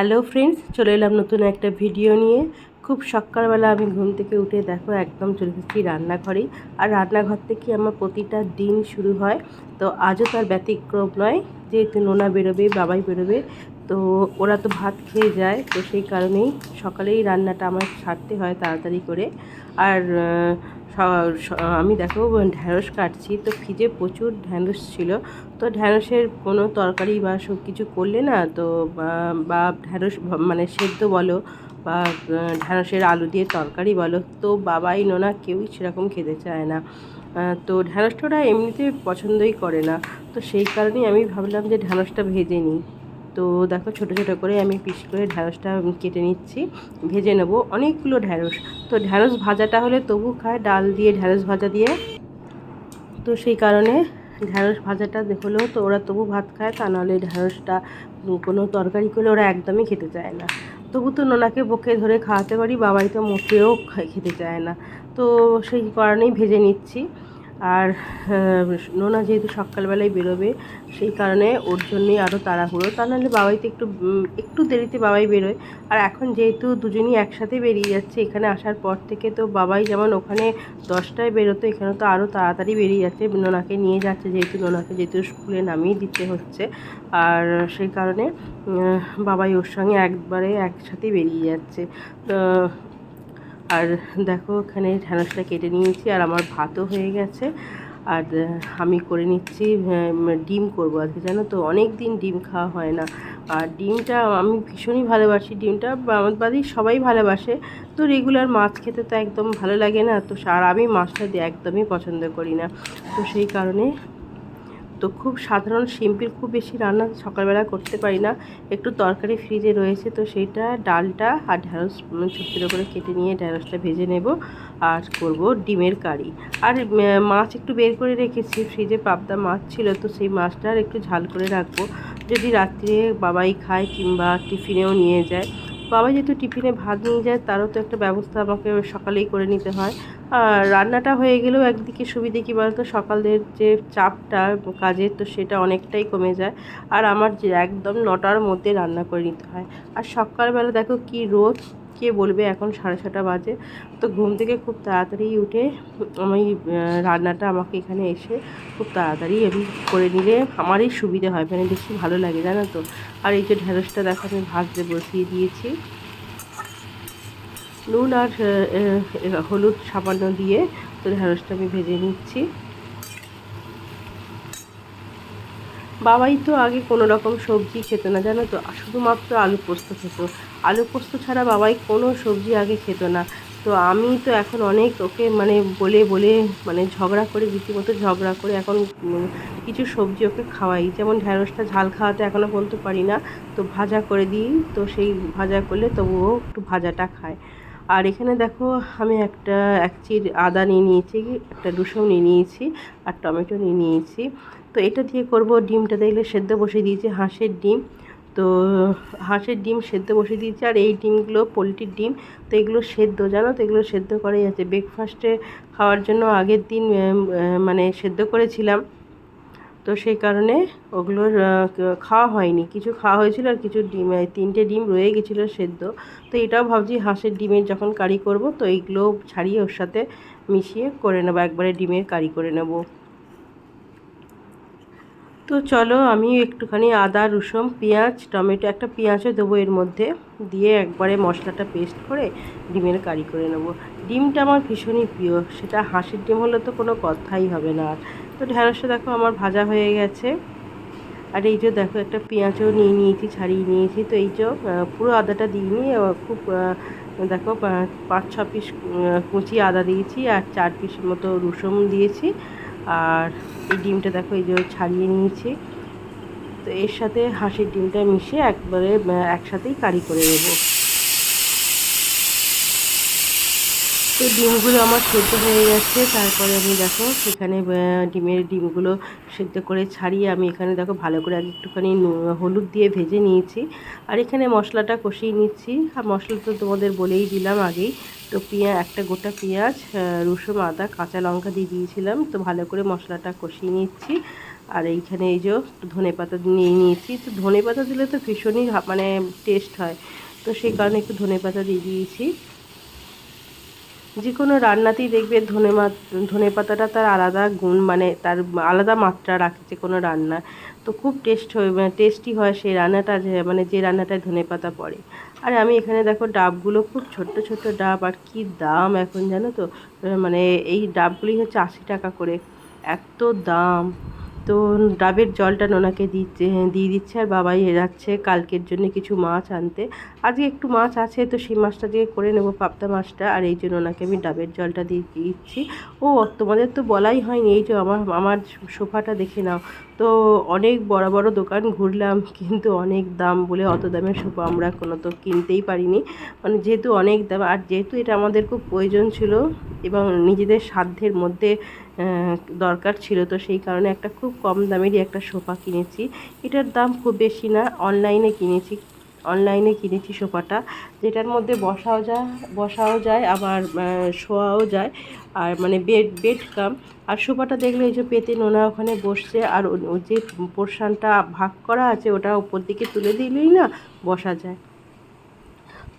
Hello friends, চলে এলাম নতুন একটা ভিডিও নিয়ে। খুব সকালবেলা আমি ঘুম থেকে উঠে দেখো একদম চলে এসেছি রান্নাঘরেই আর রান্নাঘর থেকে আমার প্রতিটা দিন শুরু হয়? তো আজও তার ব্যতিক্রম নয়, যেহেতু নোনা বেরোবে, বাবাই বেরোবে, তো ওরা তো ভাত খেয়ে যায়, তো সেই কারণেই সকালেই রান্নাটা আমার সারতে হয় তাড়াতাড়ি করে। আর আমি দেখো ঢ্যাঁড়স কাটছি, তো ফ্রিজে প্রচুর ঢ্যাঁড়স ছিল। তো ঢ্যাঁড়সের কোনো তরকারি বা সব কিছু করলে না, তো বা- ঢ্যাঁড়স মানে সেদ্ধ বলো বা ঢ্যাঁড়সের আলু দিয়ে তরকারি বলো, তো বাবাই নোনা কেউই সেরকম খেতে চায় না। তো ঢ্যাঁড়সটা ওরা এমনিতে পছন্দই করে না। তো সেই কারণেই আমি ভাবলাম যে ঢ্যাঁড়সটা ভেজে নিই। তো দেখো ছোটো ছোটো করে আমি পিস করে ঢ্যাঁড়সটা কেটে নিচ্ছি, ভেজে নেব অনেকগুলো ঢ্যাঁড়স। তো ঢ্যাঁড়স ভাজাটা হলে তবু খায়, ডাল দিয়ে ঢ্যাঁড়স ভাজা দিয়ে। তো সেই কারণে ঢ্যাঁড়স ভাজাটা হলেও তো ওরা তবু ভাত খায়, তা নাহলে ঢ্যাঁড়সটা কোনো তরকারি করলে ওরা একদমই খেতে চায় না। তবু তো নোনাকে বকে ধরে খাওয়াতে পারি, বাবাই তো মুখেও খেতে চায় না। তো সেই কারণেই ভেজে নিচ্ছি। আর নোনা যেহেতু সকালবেলায় বেরোবে, সেই কারণে ওর জন্যই আরও তাড়াহুড়ো। তা নাহলে বাবাই তো একটু একটু দেরিতে বাবাই বেরোয়। আর এখন যেহেতু দুজনই একসাথে বেরিয়ে যাচ্ছে, এখানে আসার পর থেকে তো বাবাই যেমন ওখানে দশটায় বেরোতো এখানে তো আরও তাড়াতাড়ি বেরিয়ে যাচ্ছে। নোনাকে নিয়ে যাচ্ছে যেহেতু, নোনাকে যেহেতু স্কুলে নামিয়ে দিতে হচ্ছে। আর সেই কারণে বাবাই ওর সঙ্গে একবারে একসাথে বেরিয়ে যাচ্ছে। তো আর দেখো এখানে ঢ্যাঁড়সটা কেটে নিয়েছি আর আমার ভাতও হয়ে গেছে। আর আমি করে নিচ্ছি ডিম করব আজকে, জানো তো? অনেক দিন ডিম খাওয়া হয় না। আর ডিমটা আমি ভীষণই ভালোবাসি। ডিমটা আমার বাড়ির সবাই ভালোবাসে। তো রেগুলার মাছ খেতে তো একদম ভালো লাগে না। তো আর আমি মাছটা দিয়ে একদমই পছন্দ করি না। তো সেই কারণে তো খুব সাধারণ সিম্পল খুব বেশি রান্না সকালবেলা করতে পারি না। একটু তরকারি ফ্রিজে রয়েছে তো সেইটা ডালটা আর ঢ্যাঁড়স উম, ছোট ছোটো করে কেটে নিয়ে ঢ্যাঁড়সটা ভেজে নেব আর করব ডিমের কারি। আর মাছ একটু বের করে রেখেছি ফ্রিজে পাবদা মাছ ছিল তো সেই মাছটা আর একটু ঝাল করে রাখব। যদি রাত্রে বাবাই খায় কিংবা টিফিনেও নিয়ে যায় বাবা যেহেতু টিফিনে ভাত নিয়ে যায়, তারও তো একটা ব্যবস্থা আমাকে সকালেই করে নিতে হয়। আর রান্নাটা হয়ে গেলেও একদিকে সুবিধে কী বলতো? সকালের যে চাপটা কাজের, তো সেটা অনেকটাই কমে যায়। আর আমার যে একদম নটার মধ্যে রান্না করে নিতে হয়। আর সকালবেলা দেখো কি রোদ, কে বলবে? এখন সাড়ে ছটা বাজে। তো ঘুম থেকে খুব তাড়াতাড়ি উঠে আমি রান্নাটা আমাকে এখানে এসে খুব তাড়াতাড়ি আমি করে নিলে আমারই সুবিধা হয় মানে বেশি ভালো লাগে, জানো তো। আর এই যে ঢ্যাঁড়সটা দেখো, আমি ভাজতে বসিয়ে দিয়েছি। নুন আর হলুদ সামান্য দিয়ে তো ঢ্যাঁড়সটা আমি ভেজে নিচ্ছি। বাবাই তো আগে কোনো রকম সবজি খেত না, জানো তো শুধুমাত্র আলু পোস্ত খেত। আলু পোস্ত ছাড়া বাবাই কোনো সবজি আগে খেত না। তো আমি তো এখন অনেক ওকে মানে বলে বলে মানে ঝগড়া করে, রীতিমতো ঝগড়া করে এখন কিছু সবজি ওকে খাওয়াই। যেমন ঢ্যাঁড়সটা ঝাল খাওয়াতে এখনও বলতে পারি না, তো ভাজা করে দিই। তো সেই ভাজা করলে তবুও একটু ভাজাটা খায়। আর এখানে দেখো আমি একটা, এক চির আদা নিয়ে নিয়েছি, একটা রসুন নিয়ে নিয়েছি, আর টমেটো নিয়ে নিয়েছি। তো এটা দিয়ে করব ডিমটা দেখলে সেদ্ধ বসিয়ে দিয়েছি হাঁসের ডিম। তো হাঁসের ডিম সেদ্ধ বসিয়ে দিয়েছি আর এই ডিমগুলো পোলট্রির ডিম তো এগুলো সেদ্ধ জানো তো? এগুলো সেদ্ধ করাই আছে। ব্রেকফাস্টে খাওয়ার জন্য আগের দিন মানে সেদ্ধ করেছিলাম। তো সেই কারণে ওগুলোর আহ, খাওয়া হয়নি। কিছু খাওয়া হয়েছিল আর কিছু ডিম তিনটে ডিম রয়ে গেছিল সেদ্ধ। তো এটাও ভাবছি হাঁসের ডিমের যখন কারি করব তো এইগুলো ছাড়িয়ে ওর সাথে মিশিয়ে করে নেব একবারে ডিমের কারি করে নেব। তো চলো আমি একটুখানি আদা, রসুন, পেঁয়াজ, টমেটো একটা পেঁয়াজও দেবো এর মধ্যে। দিয়ে একবারে মশলাটা পেস্ট করে ডিমের কারি করে নেব। ডিমটা আমার ভীষণই প্রিয়, সেটা হাঁসের ডিম হলে তো কোনো কথাই হবে না। আর তো ঢ্যাঁড়সটা দেখো আমার ভাজা হয়ে গেছে। আর এই যে দেখো একটা পেঁয়াজও নিয়ে নিয়েছি, ছাড়িয়ে নিয়েছি। তো এই যে পুরো আদাটা দিইনি খুব দেখো পাঁচ, ছ পিস কুচি আদা দিয়েছি আর চার পিস মতো রসুন দিয়েছি। আর এই ডিমটা দেখো, এই যে ছাড়িয়ে নিয়েছি। তো এর সাথে হাঁসের ডিমটা মিশিয়ে একবারে একসাথেই কারি করে নেব। তো ডিমগুলো আমার সেদ্ধ হয়ে গেছে। তারপরে আমি দেখো সেখানে ডিমের ডিমগুলো সেদ্ধ করে ছাড়িয়ে আমি এখানে দেখো ভালো করে আগে একটুখানি হলুদ দিয়ে ভেজে নিয়েছি। আর এখানে মশলাটা কষিয়ে নিচ্ছি। আর মশলা তো তোমাদের বলেই দিলাম আগেই। তো পেঁয়াজ একটা গোটা পেঁয়াজ রসুন, আদা, কাঁচা লঙ্কা দিয়ে দিয়েছিলাম। তো ভালো করে মশলাটা কষিয়ে নিচ্ছি। আর এইখানে এই যে ধনে পাতা নিয়ে নিয়েছি। তো ধনে পাতা দিলে তো ভীষণই মানে টেস্ট হয়। তো সেই কারণে একটু ধনে পাতা দিয়ে দিয়েছি। যে কোনো রান্নাতেই দেখবে ধনে ধনে পাতাটা তার আলাদা গুণ মানে তার আলাদা মাত্রা রাখে যে কোনো রান্না। তো খুব টেস্ট হয় মানে টেস্টি হয় সেই রান্নাটা মানে যে রান্নাটায় ধনে পাতা পড়ে। আর আমি এখানে দেখো ডাবগুলো খুব ছোট্ট ছোট্ট ডাব, আর কি দাম এখন জানো তো? মানে এই ডাবগুলি হচ্ছে আশি টাকা করে। এত দাম। তো ডাবের জলটা নোনাকে দিচ্ছে, দিয়ে দিচ্ছে আর বাবাই যাচ্ছে কালকের জন্য কিছু মাছ আনতে। আজকে একটু মাছ আছে তো সেই মাছটা দিয়ে করে নেব পাবদা মাছটা। আর এই জন্য ওনাকে আমি ডাবের জলটা দিয়ে দিচ্ছি। ও, তোমাদের তো বলাই হয়নি, এই যে আমার আমার সোফাটা দেখে নাও। তো অনেক বড় বড় দোকান ঘুরলাম, কিন্তু অনেক দাম বলে অত দামের সোফা আমরা কোনো তো কিনতেই পারিনি। মানে যেহেতু অনেক দাম, আর যেহেতু এটা আমাদের খুব প্রয়োজন ছিল এবং নিজেদের সাধ্যের মধ্যে দরকার ছিল, তো সেই কারণে একটা খুব কম দামেরই একটা সোফা কিনেছি। এটার দাম খুব বেশি না অনলাইনে কিনেছি অনলাইনে কিনেছি সোফাটা। যেটার মধ্যে বসাও যায় বসাও যায়, আবার শোয়াও যায়, আর মানে বেড বেড কাম আর সোফাটা দেখলে এই যে পেতে নোনা ওখানে বসছে, আর যে পোর্শনটা ভাগ করা আছে, ওটা উপর দিকে তুলে দিলেই না বসা যায়।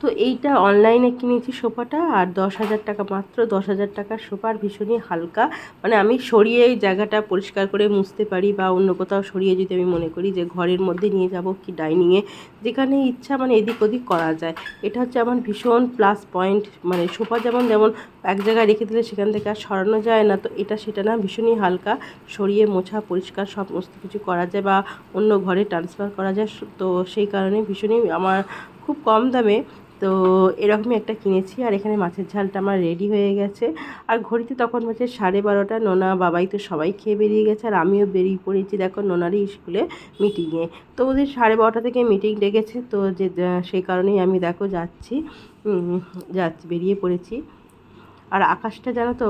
তো এইটা অনলাইনে কিনেছি সোফাটা আর দশ হাজার টাকা মাত্র, দশ হাজার টাকার সোফার ভীষণই হালকা। মানে আমি সরিয়ে এই জায়গাটা পরিষ্কার করে মুছতে পারি বা অন্য কোথাও সরিয়ে যদি আমি মনে করি যে ঘরের মধ্যে নিয়ে যাব কি ডাইনিংয়ে যেখানে ইচ্ছা মানে এদিক ওদিক করা যায়। এটা হচ্ছে আমার ভীষণ প্লাস পয়েন্ট মানে সোফা যেমন যেমন এক জায়গায় রেখে দিলে সেখান থেকে আর সরানো যায় না, তো এটা সেটা না ভীষণই হালকা। সরিয়ে মোছা, পরিষ্কার সমস্ত কিছু করা যায় বা অন্য ঘরে ট্রান্সফার করা যায়, তো সেই কারণে ভীষণই আমার খুব কম দামে তো এরকমই একটা কিনেছি আর এখানে মাছের ঝালটা আমার রেডি হয়ে গেছে। আর ঘড়িতে তখন বাজে সাড়ে বারোটা, নোনা বাবাই তো সবাই খেয়ে বেরিয়ে গেছে আর আমিও বেরিয়ে পড়েছি দেখো নোনারই স্কুলে মিটিংয়ে তো ওদের সাড়ে বারোটা থেকে মিটিং ডেকেছে, তো যে সেই কারণেই আমি দেখো যাচ্ছি যাচ্ছি, বেরিয়ে পড়েছি। আর আকাশটা জানো তো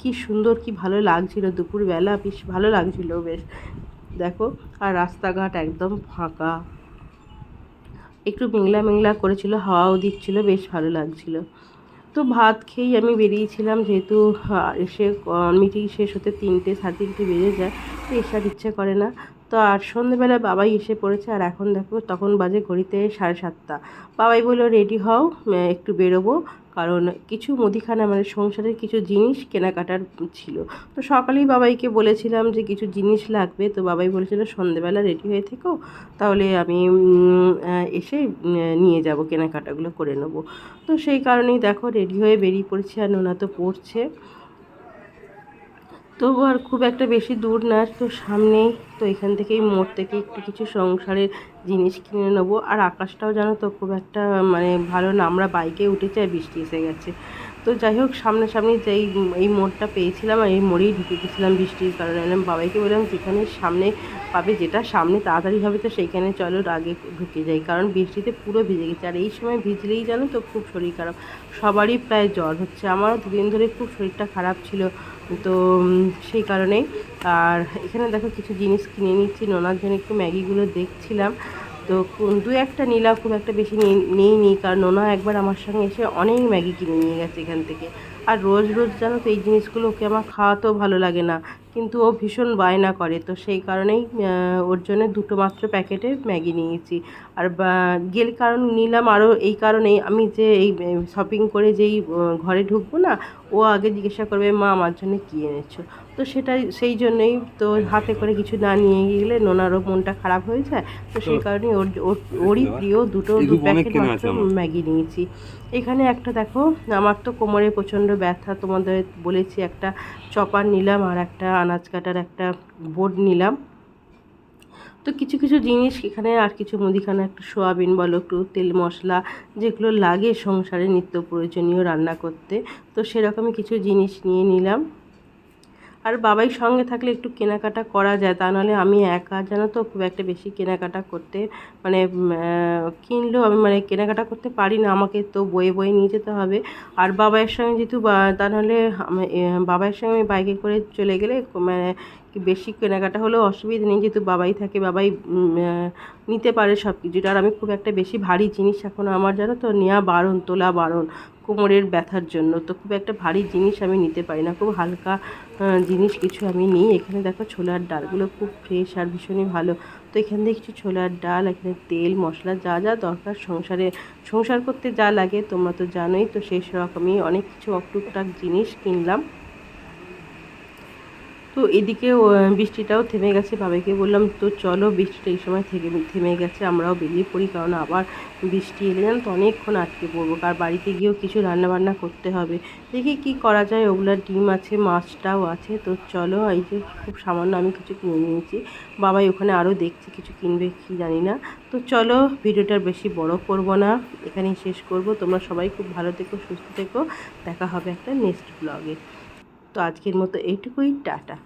কি সুন্দর, কি ভালো লাগছিল দুপুরবেলা, বেশ ভালো লাগছিল বেশ। দেখো, আর রাস্তাঘাট একদম ফাঁকা। একটু মেঘলা মেঘলা করেছিল, হাওয়াও দিচ্ছিল, বেশ ভালো লাগছিল। তো ভাত খেয়েই আমি বেরিয়েছিলাম, যেহেতু এসে মিটিং শেষ হতে তিনটে, সাড়ে তিনটে বেজে যায়, তো এসার ইচ্ছে করে না। তো আর সন্ধেবেলা বাবাই এসে পড়েছে, আর এখন দেখো, তখন বাজে ঘড়িতে সাড়ে সাতটা। বাবাই বলল রেডি হও একটু বেরোবো। কারণ কিছু মুদিখানা আমাদের সংসারের কিছু জিনিস কেনাকাটার ছিল। তো সকালেই বাবাইকে বলেছিলাম যে কিছু জিনিস লাগবে, তো বাবাই বলেছিল, সন্ধেবেলা রেডি হয়ে থেকো, তাহলে আমি এসে নিয়ে যাব, কেনাকাটাগুলো করে নেব। তো সেই কারণেই দেখো, রেডি হয়ে বেরিয়ে পড়েছি আর নোনা তো পড়ছে। তবু আর খুব একটা বেশি দূর না তো সামনেই। তো এখান থেকেই মোড় থেকে একটু কিছু সংসারের জিনিস কিনে নেব। আর আকাশটাও জানো তো খুব একটা মানে ভালো না। আমরা বাইকে উঠেছি আর বৃষ্টি এসে গেছে। তো যাই হোক, সামনাসামনি যেই এই মোড়টা পেয়েছিলাম আর এই মোড়েই ঢুকে গেছিলাম বৃষ্টির কারণে। আমি বাবাইকে বললাম, যেখানে সামনে পাবে, যেটা সামনে তাড়াতাড়ি হবে, তো সেইখানে চলো, আগে ঢুকে যাই। কারণ বৃষ্টিতে পুরো ভিজে গেছে। আর এই সময় ভিজলেই জানো তো খুব শরীর খারাপ। সবারই প্রায় জ্বর হচ্ছে। আমারও দুদিন ধরে খুব শরীরটা খারাপ ছিল। তো সেই কারণেই। আর এখানে দেখো কিছু জিনিস কিনে নিচ্ছি। নোনার জন্য একটু ম্যাগিগুলো দেখছিলাম। তো দু একটা নিলাম, খুব একটা বেশি নিই কারণ নোনা একবার আমার সঙ্গে এসে অনেক ম্যাগি কিনে নিয়ে গেছে এখান থেকে। আর রোজ রোজ জানো তো, এই জিনিসগুলো ওকে আমার খাওয়াতেও ভালো লাগে না। কিন্তু ও ভীষণ বায়না করে। তো সেই কারণেই ওর জন্য দুটো মাত্র প্যাকেটে ম্যাগি নিয়েছি। আর গেল কারণ নিলাম আরও এই কারণেই আমি যে এই শপিং করে যেই ঘরে ঢুকবো না, ও আগে জিজ্ঞাসা করবে, মা, আমার জন্য কী এনেছো? তো সেটাই সেই জন্যই তো হাতে করে কিছু না নিয়ে গেলে নোনারও মনটা খারাপ হয়ে যায়। তো সেই কারণেই ওর ওর- ওরই প্রিয় দুটো দু প্যাকেট মাত্র ম্যাগি নিয়েছি। এখানে একটা দেখো আমার তো কোমরে প্রচণ্ড ব্যথা তোমাদের বলেছি একটা চপার নিলাম আর একটা আনাজ কাটার একটা বোর্ড নিলাম। তো কিছু কিছু জিনিস এখানে আর কিছু মুদিখানা একটু সোয়াবিন বলো একটু তেল মশলা যেগুলো লাগে সংসারে নিত্য প্রয়োজনীয় রান্না করতে। তো সেরকমই কিছু জিনিস নিয়ে নিলাম। আর বাবাই সঙ্গে থাকলে একটু কেনাকাটা করা যায়, তা নাহলে আমি একা, জানো তো, খুব একটা বেশি কেনাকাটা করতে মানে কিনলেও আমি মানে কেনাকাটা করতে পারি না, আমাকে তো বয়ে বয়ে নিয়ে যেতে হবে। আর বাবাইয়ের সঙ্গে যেহেতু তা নাহলে বাবাইয়ের সঙ্গে আমি বাইকে করে চলে গেলে মানে বেশি কেনাকাটা হলেও অসুবিধা নেই, যেহেতু বাবাই থাকে, বাবাই নিতে পারে সব কিছুটা আর আমি খুব একটা বেশি ভারী জিনিস এখন আমার, জানো তো, নেওয়া বারণ, তোলা বারণ কোমরের ব্যথার জন্য। তো খুব একটা ভারী জিনিস আমি নিতে পারি না। খুব হালকা জিনিস কিছু আমি নিই। এখানে দেখো ছোলার ডালগুলো খুব ফ্রেশ আর ভীষণই ভালো। তো এখান দেখছি ছোলার ডাল, এখানে তেল, মশলা, যা যা দরকার সংসারে। সংসার করতে যা লাগে তোমরা তো জানোই। তো সেই রকমই অনেক কিছু অটুকটাক জিনিস কিনলাম। তো এদিকে বৃষ্টিটাও থেমে গেছে বাবাকে বললাম, তো চলো বৃষ্টিটা এই সময় থেকে থেমে গেছে, আমরাও বেরিয়ে পড়ি, কারণ আবার বৃষ্টি এলে জানো তো অনেকক্ষণ আটকে পড়ব আর বাড়িতে গিয়েও কিছু রান্না বান্না করতে হবে। দেখি কি করা যায় ওগুলার ডিম আছে, মাছটাও আছে, তো চলো এই যে খুব সামান্য আমি কিছু কিনে নিয়েছি, বাবাই ওখানে আরও দেখছি কিছু কিনবে কি জানি না, তো চলো ভিডিওটা বেশি বড় করব না, এখানেই শেষ করব, তোমরা সবাই খুব ভালো থেকো, সুস্থ থেকো, দেখা হবে একটা নেক্সট ব্লগে তো আজকের মতো এইটুকুই, টাটা।